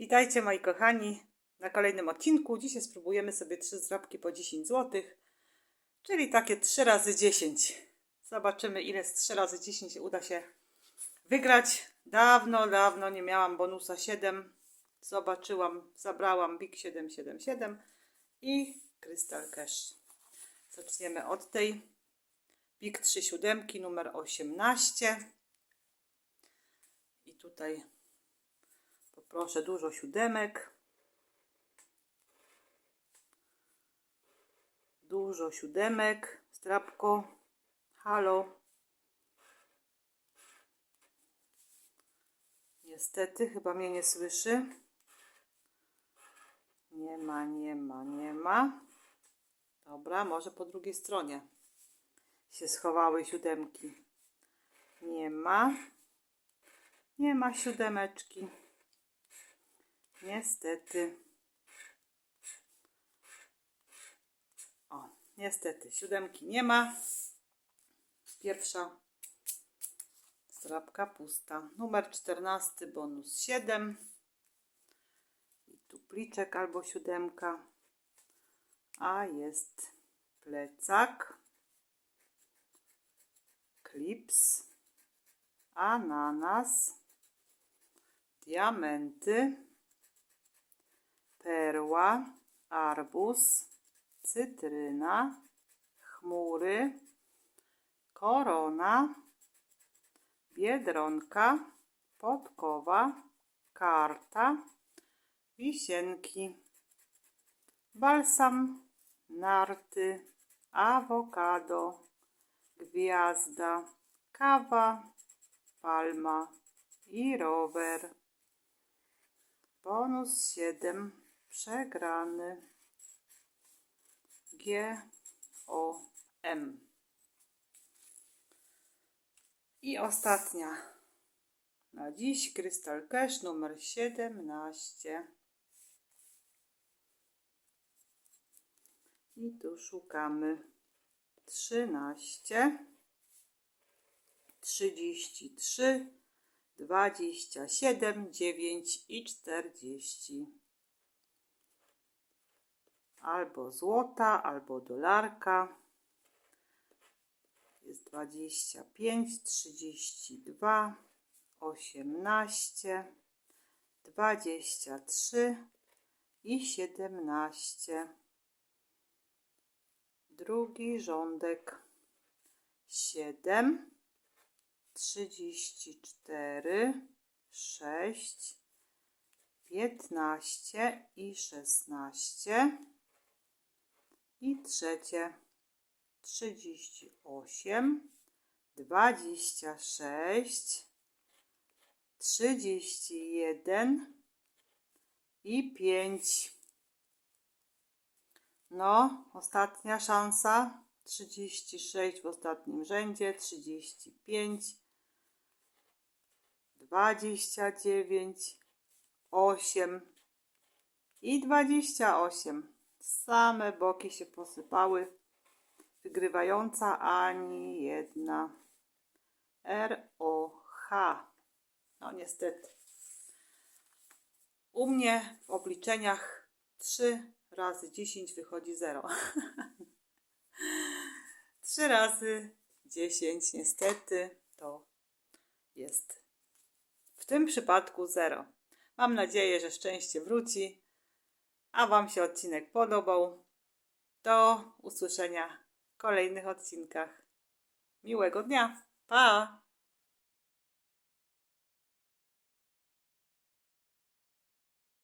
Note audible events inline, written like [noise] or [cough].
Witajcie moi kochani na kolejnym odcinku. Dzisiaj spróbujemy sobie trzy zdrabki po 10 zł, czyli takie 3 razy 10. Zobaczymy ile z 3 razy 10 uda się wygrać. Dawno, dawno nie miałam bonusa 7. Zobaczyłam, zabrałam Big 777 i Crystal Cash. Zaczniemy od tej Big 3 siódemki numer 18. I tutaj Poproszę dużo siódemek. Dużo siódemek. Strapko. Halo. Niestety, chyba mnie nie słyszy. Nie ma, nie ma, nie ma. Dobra, może po drugiej stronie się schowały siódemki. Nie ma. Nie ma siódemeczki. Niestety. O, niestety, siódemki nie ma. Pierwsza strapka pusta. Numer 14, bonus 7. I tu pliczek albo siódemka. A jest plecak. Klips. Ananas. Diamenty perła, arbuz, cytryna, chmury, korona, biedronka, podkowa, karta, wisienki, balsam, narty, awokado, gwiazda, kawa, palma i rower. Bonus 7 przegrany. G O M. I ostatnia na dziś Crystal Cash numer 17. I tu szukamy 13, 33, 27, 9 i 40 albo złota, albo dolarka. Jest 25, 32, 18, 23 i 17. Drugi rządek 7, 34, 6, 15 i 16. I trzecie 38, 26, 31 i 5. No, ostatnia szansa. 36 w ostatnim rzędzie, 35, 29, 8 i 28. Same boki się posypały. Wygrywająca ani jedna. R-O-H. No niestety. U mnie w obliczeniach 3 razy 10 wychodzi 0. 3 [laughs] razy 10 niestety to jest w tym przypadku 0. Mam nadzieję, że szczęście wróci a Wam się odcinek podobał, do usłyszenia w kolejnych odcinkach. Miłego dnia. Pa!